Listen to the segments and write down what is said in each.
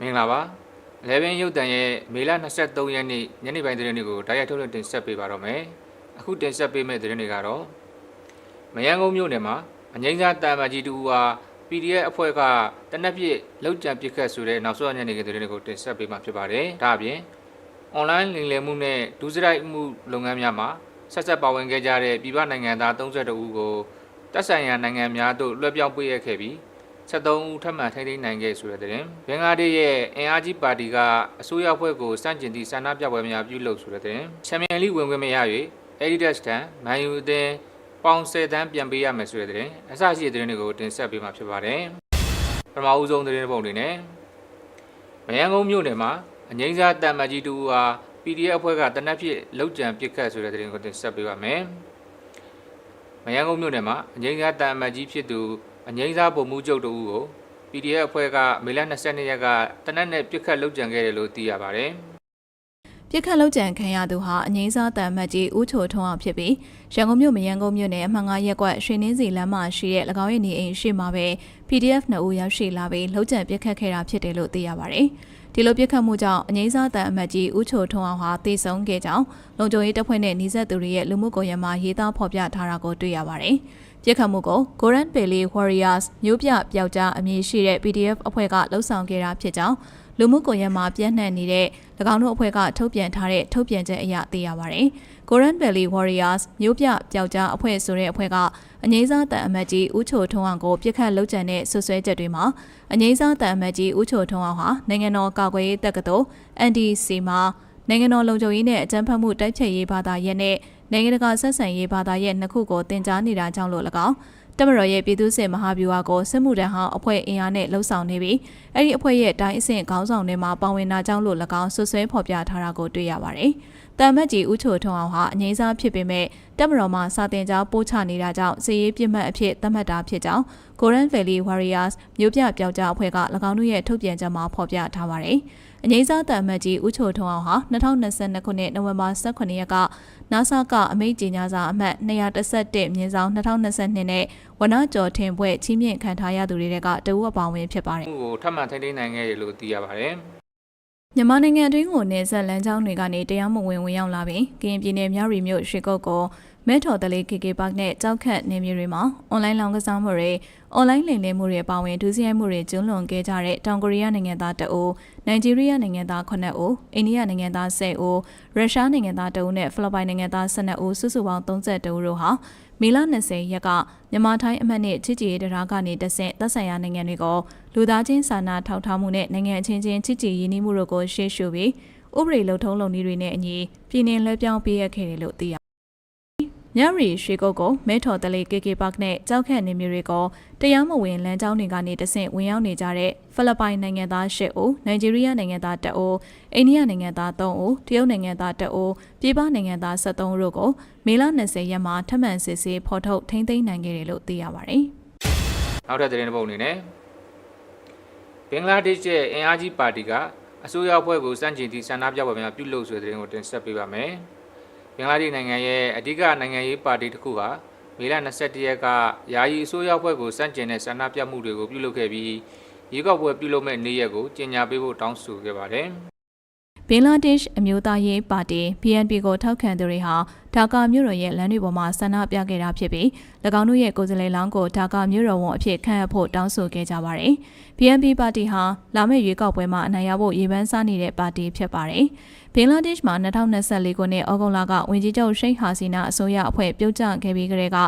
မင်္ဂလာပါ11ရုပ်တံရဲ့မေလ23ရက်နေ့ညနေပိုင်းသတင်းတွေကိုတိုက်ရိုက်ထုတ်လွှင့်တင်ဆက်ပေးပါတော့မယ်အခုတင်ဆက်ပေးမယ့်သတင်းတွေကတော့မယန်းကုန်းမြို့နယ်မှာအငိမ့်စားတာမကြီးတူဟာ PDF အဖွဲ့ကတနက်ပြည့်လောက်ကြံပစ်ခတ်ဆိုတဲ့နောက်ဆုံးညနေခင်းသတင်းတွေကိုတင်ဆက်ပေးမှာဖြစ်ပါတယ်ဒါအပြင် online လိမ်လည်မှုနဲ့ဒုစရိုက်မှုလုပ်ငန်းများမှာဆက်ဆက်ပါဝင်ခဲ့ကြတဲ့ပြည်ပနိုင်ငံသား32ဦးကိုတပ်ဆိုင်ရာနိုင်ငံများသို့လွှဲပြောင်းပေးရခဲ့ပြီး 73ဦးထပ်မံထိန်းသိမ်းနိုင်ခဲ့ဆိုတဲ့တဲ့ဘင်္ဂလားဒေ့ရှ်ရဲ့အင်အားကြီးပါတီကအစိုးရအဖွဲ့ကိုစန့်ကျင်သည့်ဆန္ဒပြပွဲများပြုလုပ်ဆိုတဲ့တဲ့ချန်ပီယံလိဝင်ခွင့်မရ၍အဒီဒက်စ်တန်မန်ယူအသင်းပေါင်10တန်းပြန်ပေးရမယ်ဆိုတဲ့တဲ့အစရှိတဲ့တဲ့တွေကိုတင်ဆက်ပေးမှာဖြစ်ပါတယ်ပထမဦးဆုံးတဲ့ပုံတွေနဲ့မယန်းကုန်းမြို့နယ်မှာအငိမ့်စားတန်မတ်ကြီးတူဟာ PDF အဖွဲ့ကတနက်ဖြစ်လောက်ကြံပစ်ခတ်ဆိုတဲ့တဲ့တွေကိုတင်ဆက်ပေးပါမယ်မယန်းကုန်းမြို့နယ်မှာအငိမ့်စားတန်မတ်ကြီးဖြစ်သူ အငိမ့်စားဗိုလ်မှူးချုပ်တို့ကို PDF အဖွဲ့ကမေလ22ရက်ကတနက်နဲ့ပြစ်ခတ်လုပ်ကြံခဲ့တယ်လို့သိရပါတယ်ပြစ်ခတ်လောက်ကြံခံရသူဟာအငိမ့်စားတန်မတ်ကြီးဦးချိုထွန်းအောင်ဖြစ်ပြီးရန်ကုန်မြို့မရန်ကုန်မြို့နယ်အမှန်9ရပ်ကွက်ရွှေနှင်းစီလမ်းမှာရှိတဲ့၎င်းရဲ့နေအိမ်ရှိမှာပဲ PDF နှစ်ဦးရောက်ရှိလာပြီးလောက်ကြံပြစ်ခတ်ခဲ့တာဖြစ်တယ်လို့သိရပါတယ်။ ဒီလိုပြစ်ခတ်မှုကြောင့်အငိမ့်စားတန်အမတ်ကြီးဦးချိုထွန်းအောင်ဟာတေဆုံးခဲ့ကြောင်းလုံခြုံရေးတပ်ဖွဲ့နဲ့နှိစက်သူတွေရဲ့လူမှုကွန်ရက်မှာရေးသားဖော်ပြထားတာကိုတွေ့ရပါတယ်။ပြစ်ခတ်မှုကို Goran Pele Warriors မျိုးပြပျောက်ကြားအမည်ရှိတဲ့ PDF အဖွဲ့ကလှုပ်ဆောင်ခဲ့တာဖြစ်ကြောင်းလူမှုကွန်ရက်မှာပြန့်နှံ့နေတဲ့၎င်းတို့အဖွဲ့ကထုတ်ပြန်ထားတဲ့ထုတ်ပြန်ချက်အရသိရပါတယ်။ Goran Valley Warriors မျိုးပြပျောက်ကြားအဖွဲ့ဆိုတဲ့အဖွဲ့က အငိမ့်စားတန်အမတ်ကြီးဦးချိုထွန်းအောင်ကိုပြစ်ခတ်လုပ်ကြံတဲ့ဆွဆွဲချက်တွေမှာအငိမ့်စားတန်အမတ်ကြီးဦးချိုထွန်းအောင်ဟာနိုင်ငံတော်ကာကွယ်ရေးတပ်ကတော် NDC မှာနိုင်ငံတော်လုံခြုံရေးနဲ့အကြမ်းဖက်မှုတိုက်ဖျက်ရေးဘာသာရပ်နဲ့နိုင်ငံတကာဆက်ဆံရေးဘာသာရပ်နှစ်ခုကိုတင် जा နေတာကြောင့်လို့၎င်း တမတော်ရဲ့ပြည်သူ့စစ်မဟာဗျူဟာကိုစစ်မှုထမ်းဟောင်းအဖွဲ့အင်အားနဲ့လှုပ်ဆောင်နေပြီးအဲ့ဒီအဖွဲ့ရဲ့တိုင်းအဆင့်ခေါင်းဆောင်တွေမှာပါဝင်တာကြောင့်လို့၎င်းဆွဆွဲဖော်ပြထားတာကိုတွေ့ရပါတယ်။တမ်မတ်ကြီးဦးချိုထုံအောင်ဟာအငိမ့်စားဖြစ်ပေမဲ့တက်မတော်မှာစာတင်ကြားပို့ချနေတာကြောင့်စီရေးပြစ်မှတ်အဖြစ်သတ်မှတ်တာဖြစ်ကြောင်း Goran Valley Warriors မြို့ပြပျောက်ကြားအဖွဲ့က၎င်းတို့ရဲ့ထုတ်ပြန်ချက်မှာဖော်ပြထားပါတယ်။အငိမ့်စားတမ်မတ်ကြီးဦးချိုထုံအောင်ဟာ2022ခုနှစ်နိုဝင်ဘာ18ရက်က NASA ကအမိတ်ကြီးညာစာအမှတ်211မြင်းဆောင်2022နဲ့ဝနကျော်ထင်ဘွဲ့ချီးမြှင့်ခံထားရသူတွေကတအူအပောင်ဝင်ဖြစ်ပါတယ်မှုကိုထပ်မံထိန်းသိမ်းနိုင်ခဲ့တယ်လို့သိရပါတယ်မြန်မာနိုင်ငံအတွင်းကိုနေဆက်လမ်းကြောင်းတွေကနေတရားမဝင်ဝင်ရောက်လာပြီးကရင်ပြည်နယ်မြရီမြို့ရွှေကုတ်ကို မဲထော်တလေး KK Park နဲ့ကြောက်ခတ်နေမျိုးတွေမှာအွန်လိုင်းလောင်းကစားမှုတွေအွန်လိုင်းလိမ်လည်မှုတွေပါဝင်ဒုစရိုက်မှုတွေကျူးလွန်ခဲ့ကြတဲ့တောင်ကိုရီးယားနိုင်ငံသားတအူနိုင်ဂျီးရီးယားနိုင်ငံသား9ဦးအိန္ဒိယနိုင်ငံသား10ဦးရုရှားနိုင်ငံသား2ဦးနဲ့ဖိလစ်ပိုင်နိုင်ငံသား12ဦးစုစုပေါင်း32ဦးတို့ဟာမေလ20ရက်ကမြန်မာထိုင်းအမှတ်နဲ့ချစ်ကြည်ရေးတရားကနေတဆင့်သက်ဆိုင်ရာနိုင်ငံတွေကိုလူသားချင်းစာနာထောက်ထားမှုနဲ့နိုင်ငံအချင်းချင်းချစ်ကြည်ရင်းနှီးမှုတို့ကိုရှေ့ရှုပြီးဥပဒေလုံထုံးလုံနည်းတွေနဲ့အညီပြည်내လွှဲပြောင်းပေးရခဲ့တယ်လို့သိရ မြရီရွှေကုတ်ကိုမဲထော်တလေး KK Park နဲ့ကြောက်ခန့်နေမျိုးတွေကိုတရားမဝင်လမ်းကြောင်းတွေကနေတဆင့်ဝင်ရောက်နေကြတဲ့ဖိလစ်ပိုင်နိုင်ငံသား၈ဦးနိုင်ဂျီးရီးယားနိုင်ငံသား၁ဦးအိန္ဒိယနိုင်ငံသား၃ဦးတရုတ်နိုင်ငံသား၁ဦးပြည်ပနိုင်ငံသား73ဦးတို့ကိုမေလ20ရက်မှာထပ်မံစစ်ဆေးဖော်ထုတ်ထိန်းသိမ်းနိုင်ခဲ့တယ်လို့သိရပါတယ်နောက်ထပ်သတင်းတစ်ပုဒ်အနေနဲ့ဘင်္ဂလားဒေ့ရှ်ရဲ့အင်အားကြီးပါတီကအစိုးရအဖွဲ့ကိုစန့်ကျင်သည့်ဆန္ဒပြပွဲများပြုလုပ်ဆိုတဲ့သတင်းကိုတင်ဆက်ပေးပါမယ် ဘင်္ဂလားဒေ့ရှ်နိုင်ငံရဲ့အဓိကနိုင်ငံရေးပါတီတစ်ခုဟာမေလ21ရက်ကယာယီအစိုးရအဖွဲ့ကိုစန့်ကျင်တဲ့ဆန္ဒပြမှုတွေကိုပြုလုပ်ခဲ့ပြီးရွေးကောက်ပွဲပြုလုပ်မဲ့နေ့ရက်ကိုကြေညာပေးဖို့တောင်းဆိုခဲ့ပါတယ်ဘင်္ဂလားဒေ့ရှ်အမျိုးသားရေးပါတီ BNP ကိုထောက်ခံသူတွေဟာ ဒါကာမြို့တော်ရဲ့လမ်းတွေပေါ်မှာဆန္ဒပြခဲ့တာဖြစ်ပြီး၎င်းတို့ရဲ့ကိုယ်စားလှယ်လောင်းကိုဒါကာမြို့တော်ဝန်အဖြစ်ခန့်အပ်ဖို့တောင်းဆိုခဲ့ကြပါတယ်။ BNP ပါတီဟာလာမယ့်ရွေးကောက်ပွဲမှာအနိုင်ရဖို့ရေပန်းစားနေတဲ့ပါတီဖြစ်ပါတယ်။ဘင်္ဂလားဒေ့ရှ်မှာ2024ခုနှစ်ဩဂုတ်လကဝန်ကြီးချုပ်ရှိတ်ဟာစီနာအစိုးရအဖွဲ့ပြုတ်ကျခဲ့ပြီးကတည်းက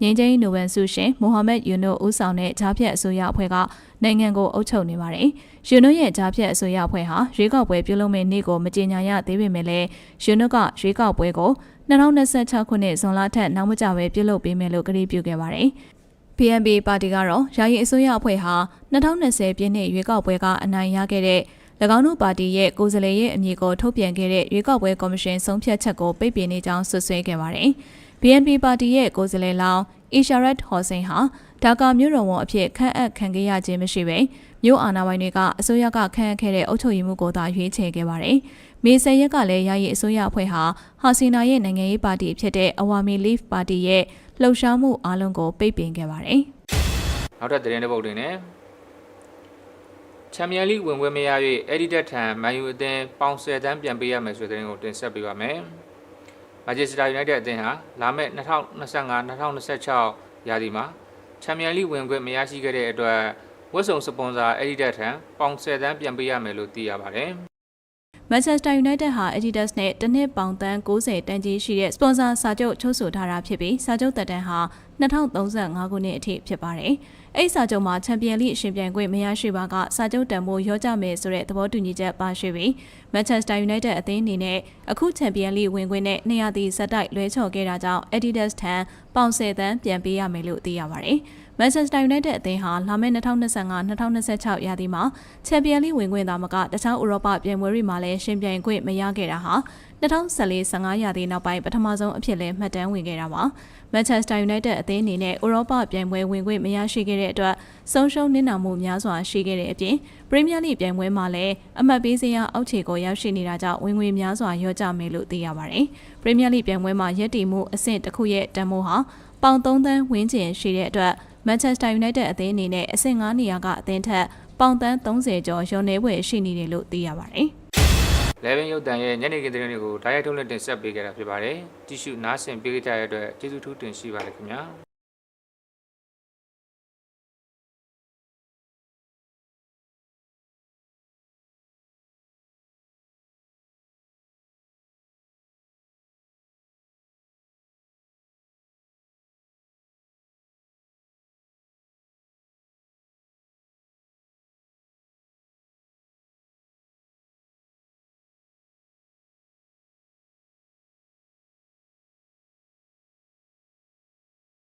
ငင်းချင်းနိုဘယ်ဆုရှင်မိုဟာမက်ယူနိုဦးဆောင်တဲ့ဂျားဖြတ်အစိုးရအဖွဲ့ကနိုင်ငံကိုအုပ်ချုပ်နေပါတယ်။ယူနိုရဲ့ဂျားဖြတ်အစိုးရအဖွဲ့ဟာရွေးကောက်ပွဲပြုလုပ်မယ့်နေ့ကိုမကြေညာရသေးပေမဲ့လည်းယူနိုကရွေးကောက်ပွဲကို 2026ခုနှစ်ဇွန်လထက်နောက်မကျပဲပြုလုပ်ပေးမယ်လို့ကတိပြုခဲ့ပါတယ်။ PNB ပါတီကတော့ယာယီအစိုးရအဖွဲ့ဟာ2020ပြည့်နှစ်ရွေးကောက်ပွဲကအနိုင်ရခဲ့တဲ့၎င်းတို့ပါတီရဲ့ကိုယ်စားလှယ်ရဲ့အမည်ကိုထုတ်ပြန်ခဲ့တဲ့ရွေးကောက်ပွဲကော်မရှင်ဆုံးဖြတ်ချက်ကိုပိတ်ပင်နေကြောင်းဆွဆွဲခဲ့ပါတယ်။ BNP ပါတီရဲ့ကိုယ်စားလှယ်လောင်းအီရှာရတ်ဟော်စိန်ဟာ ဒါကာမြို့တော်ဝန်အဖြစ်ခန့်အပ်ခံခဲ့ရခြင်းမရှိပဲမြို့အာဏာပိုင်တွေကအစိုးရကခန့်အပ်ခဲ့တဲ့အုပ်ချုပ်ရေးမှုကိုသာရွေးချယ်ခဲ့ပါတယ်။မေဆယ်ရက်ကလည်းယာယီအစိုးရအဖွဲ့ဟာဟာစီနာရဲ့နိုင်ငံရေးပါတီဖြစ်တဲ့အဝါမီလီဖ်ပါတီရဲ့လှုပ်ရှားမှုအလုံးကိုပိတ်ပင်ခဲ့ပါတယ်။နောက်ထပ်သတင်းတစ်ပုဒ်တွေနဲ့ချချန်ပီယံလိဝင်ခွင့်မရ၍အဲ့ဒီတက်ထံမန်ယူအသင်းပေါင်10တန်းပြန်ပေးရမယ်ဆိုတဲ့သတင်းကိုတင်ဆက်ပေးပါမယ်။မန်ချက်စတာယူနိုက်တက်အသင်းဟာလာမယ့်2025-2026ရာသီမှာ ချန်ပီယံလိဝင်ခွင့်မရရှိခဲ့တဲ့အတွက်ဝက်ဆုံစပွန်ဆာအဲ့ဒီတက်ထံပေါင်10တန်းပြန်ပေးရမယ်လို့သိရပါတယ်။ Manchester United ဟာ Adidas နဲ့တစ်နှစ်ပေါင်သန်း60တန်ကြီးရှိတဲ့စပွန်ဆာစာချုပ်ချုပ်ဆိုထားတာဖြစ်ပြီးစာချုပ်သက်တမ်းဟာ2035ခုနှစ်အထိဖြစ်ပါတယ်။အဲ့ဒီစာချုပ်မှာချန်ပီယံလိအရှင်ပြိုင်ခွင့်မရရှိပါကစာချုပ်တန်ဖိုးရောကြမယ်ဆိုတဲ့သဘောတူညီချက်ပါရှိပြီး Manchester United အသင်းအနေနဲ့အခုချန်ပီယံလိဝင်ခွင့်နဲ့နေရာသည့်ဇက်တိုက်လွဲချော်ခဲ့တာကြောင့် Adidas ထံပေါင်10တန်းပြန်ပေးရမယ်လို့သိရပါတယ်။ Manchester United အသင်းဟာလာမယ့်2025-2026ရာသီမှာချန်ပီယံလိဝင်ခွင့်သာမကတခြားဥရောပပြိုင်ပွဲတွေမှာလည်းရှင်ပြိုင်ခွင့်မရခဲ့တာဟာ2014-15ရာသီနောက်ပိုင်းပထမဆုံးအဖြစ်လဲမှတ်တမ်းဝင်ခဲ့တာပါ။ Manchester United အသင်းအနေနဲ့ဥရောပပြိုင်ပွဲဝင်ခွင့်မရရှိခဲ့တဲ့အတွက်ဆုံးရှုံးနစ်နာမှုများစွာရှိခဲ့တဲ့အပြင် Premier League ပြိုင်ပွဲမှာလည်းအမှတ်ပေးစရာအောက်ခြေကိုရောက်ရှိနေတာကြောင့်ဝင်ငွေများစွာရော့ကျမယ်လို့သိရပါတယ်။ Premier League ပြိုင်ပွဲမှာရက်တည်မှုအဆင့်တစ်ခုရဲ့တန်ဖိုးဟာပေါင်3သန်းဝန်းကျင်ရှိတဲ့အတွက် Manchester United အသင်းအနေနဲ့အဆင့်9နေရာကအသင်းထက်ပေါင်သန်း30ကျော်ရောနေပွဲရှိနေတယ်လို့သိရပါတယ်။လေဗင်ရုပ်တံရဲ့ညနေခင်းသတင်းတွေကိုဓာတ်ရိုက်ထုတ်လွှင့်တင်ဆက်ပေးခဲ့တာဖြစ်ပါတယ်။ကြည့်ရှုနားဆင်ပေးကြတဲ့အတွက်ကျေးဇူးထူးတင်ရှိပါတယ်ခင်ဗျာ။